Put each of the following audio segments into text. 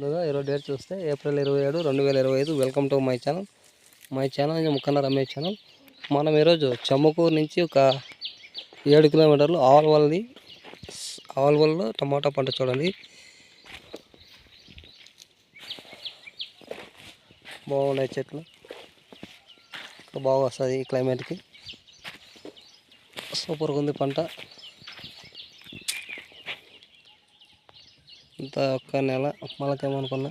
ముందుగా ఇరవై డేట్ చూస్తే ఏప్రిల్ ఇరవై ఏడు రెండు వేల ఇరవై ఐదు. Welcome to my channel my channel ఇది ముక్కన్న రమేష్ ఛానల్ మనం ఈరోజు చమ్మకూరు నుంచి ఒక ఏడు కిలోమీటర్లు ఆవల్వల్ది ఆవల్వల్లో టమాటా పంట చూడండి. బాగున్నాయి చెట్లు. బాగా వస్తుంది ఈ క్లైమేట్కి సూపర్గా ఉంది పంట. ఇంత ఒక్క నెల మొలకేమనుకున్నా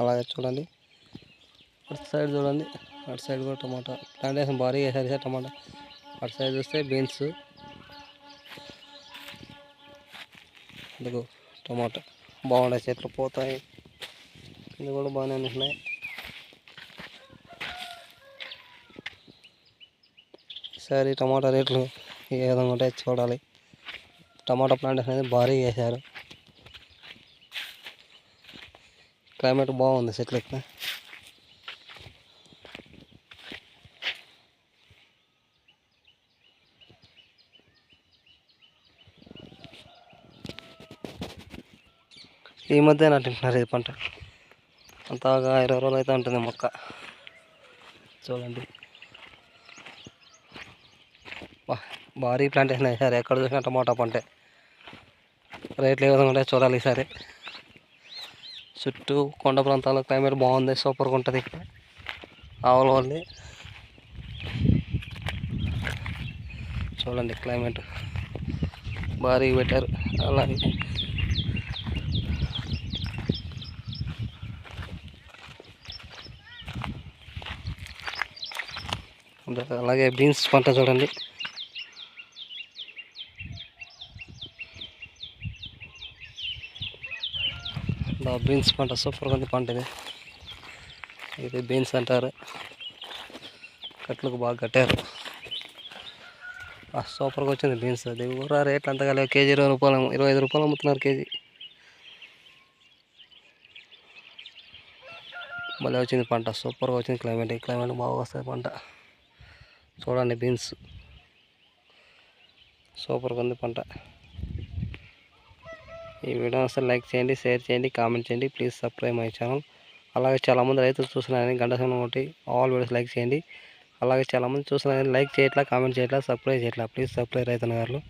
అలాగే చూడండి. అటు సైడ్ చూడండి అటు సైడ్ కూడా టమాటా. ప్లాంటేషన్ భారీగా వేసారు సార్ టమాటా. అటు సైడ్ చూస్తే బీన్స్. ఇదిగో టమాటా. బాగున్నాయి చెట్లు పోతాయి. ఇది కూడా బాగానే ఉంటున్నాయి. ఈసారి టమాటా రేట్లు ఏ విధంగా ఉంటాయో చూడాలి. టమాటా ప్లాంటేషన్ అనేది భారీగా వేశారు. క్లైమేట్ బాగుంది చెట్లు ఇక్కడ ఈ మధ్య నాటింటున్నారు ఈ పంట. అంతగా ఇరవై రోజులు అయితే ఉంటుంది మొక్క. చూడండి. భారీ ప్లాంటేషన్ వేసారు ఎక్కడ చూసినా టమాటా పంటే. రేట్లు ఏ విధంగా ఉంటాయి చూడాలి ఈసారి. చుట్టూ కొండ ప్రాంతాల్లో క్లైమేట్ బాగుంది సూపర్గా ఉంటుంది ఇక్కడ. ఆవుల వల్లి చూడండి క్లైమేట్. భారీగా పెట్టారు అలాగే. అలాగే బీన్స్ పంట చూడండి. బా బీన్స్ పంట సూపర్గా ఉంది పంట ఇది. ఇది బీన్స్ అంటారు. కట్లకు బాగా కట్టారు. ఆ సూపర్గా వచ్చింది బీన్స్ అది. కూడా రేట్లు అంతగా లేవు కేజీ ఇరవై రూపాయలు ఇరవై ఐదు రూపాయలు అమ్ముతున్నారు కేజీ. మళ్ళీ వచ్చింది పంట సూపర్గా వచ్చింది క్లైమేట్. ఈ క్లైమేట్ బాగా వస్తుంది పంట. చూడండి బీన్స్. సూపర్గా ఉంది పంట. ఈ వీడియో వస్తే లైక్ చేయండి షేర్ చేయండి కామెంట్ చేయండి. ప్లీజ్ సబ్స్క్రైబ్ మై ఛానల్ అలాగే చాలామంది రైతులు చూస్తున్నారని గంట సమయం ఒకటి ఆల్ వీడియోస్ లైక్ చేయండి. అలాగే చాలామంది చూస్తున్నారని లైక్ చేయట్లా కామెంట్ చేయట్లా సబ్స్క్రైబ్ చేయట్లా. ప్లీజ్ సబ్స్క్రైబ్ రైతన్న గారు